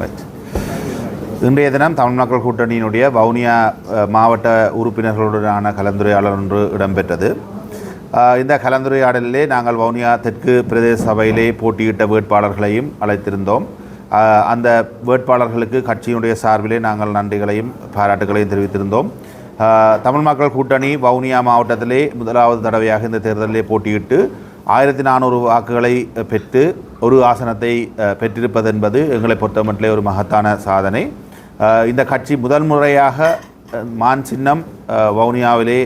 Right இன்றைய தினம் தமிழ் மக்கள் கூட்டணியினுடைய வவுனியா மாவட்ட உறுப்பினர்களுடனான கலந்துரையாடல் ஒன்று இடம்பெற்றது. இந்த கலந்துரையாடலிலே நாங்கள் வவுனியா தெற்கு பிரதேச சபையிலே போட்டியிட்ட வேட்பாளர்களையும் அழைத்திருந்தோம். அந்த வேட்பாளர்களுக்கு கட்சியினுடைய சார்பிலே நாங்கள் நன்றிகளையும் பாராட்டுகளையும் தெரிவித்திருந்தோம். தமிழ் மக்கள் கூட்டணி வவுனியா மாவட்டத்திலே முதலாவது தடவையாக இந்த தேர்தலிலே போட்டியிட்டு ஆயிரத்தி நானூறு வாக்குகளை பெற்று ஒரு ஆசனத்தை பெற்றிருப்பது என்பது எங்களை பொறுத்தமட்டிலே ஒரு மகத்தான சாதனை. இந்த கட்சி முதல் முறையாக மான் சின்னம் வவுனியாவிலே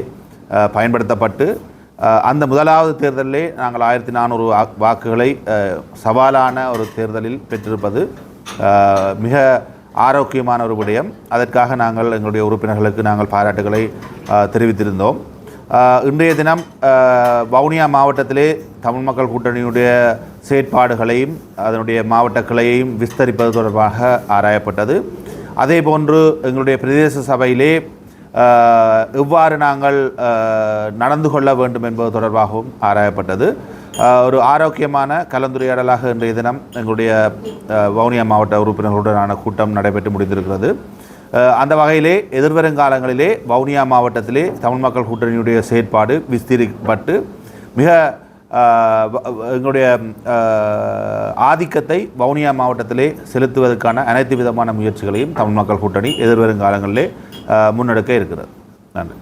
பயன்படுத்தப்பட்டு அந்த முதலாவது தேர்தலிலே நாங்கள் ஆயிரத்தி நானூறு வாக்குகளை சவாலான ஒரு தேர்தலில் பெற்றிருப்பது மிக ஆரோக்கியமான ஒரு விடயம். அதற்காக நாங்கள் எங்களுடைய உறுப்பினர்களுக்கு நாங்கள் பாராட்டுகளை தெரிவித்திருந்தோம். இன்றைய தினம் வவுனியா மாவட்டத்திலே தமிழ் மக்கள் கூட்டணியுடைய செயற்பாடுகளையும் அதனுடைய மாவட்ட கிளையையும் விஸ்தரிப்பது தொடர்பாக ஆராயப்பட்டது. அதே போன்று எங்களுடைய பிரதேச சபையிலே எவ்வாறு நாங்கள் நடந்து கொள்ள வேண்டும் என்பது தொடர்பாகவும் ஆராயப்பட்டது. ஒரு ஆரோக்கியமான கலந்துரையாடலாக இன்றைய தினம் எங்களுடைய வவுனியா மாவட்ட உறுப்பினர்களுடனான கூட்டம் நடைபெற்று முடிந்திருக்கிறது. அந்த வகையிலே எதிர்வருங்காலங்களிலே வவுனியா மாவட்டத்திலே தமிழ் மக்கள் கூட்டணியுடைய செயற்பாடு விஸ்தரிக்கப்பட்டு மிக வ- எங்களுடைய ஆதிக்கத்தை வவுனியா மாவட்டத்திலே செலுத்துவதற்கான அனைத்து விதமான முயற்சிகளையும் தமிழ் மக்கள் கூட்டணி எதிர்வரும் காலங்களிலே முன்னெடுக்க இருக்கிறது. நன்றி.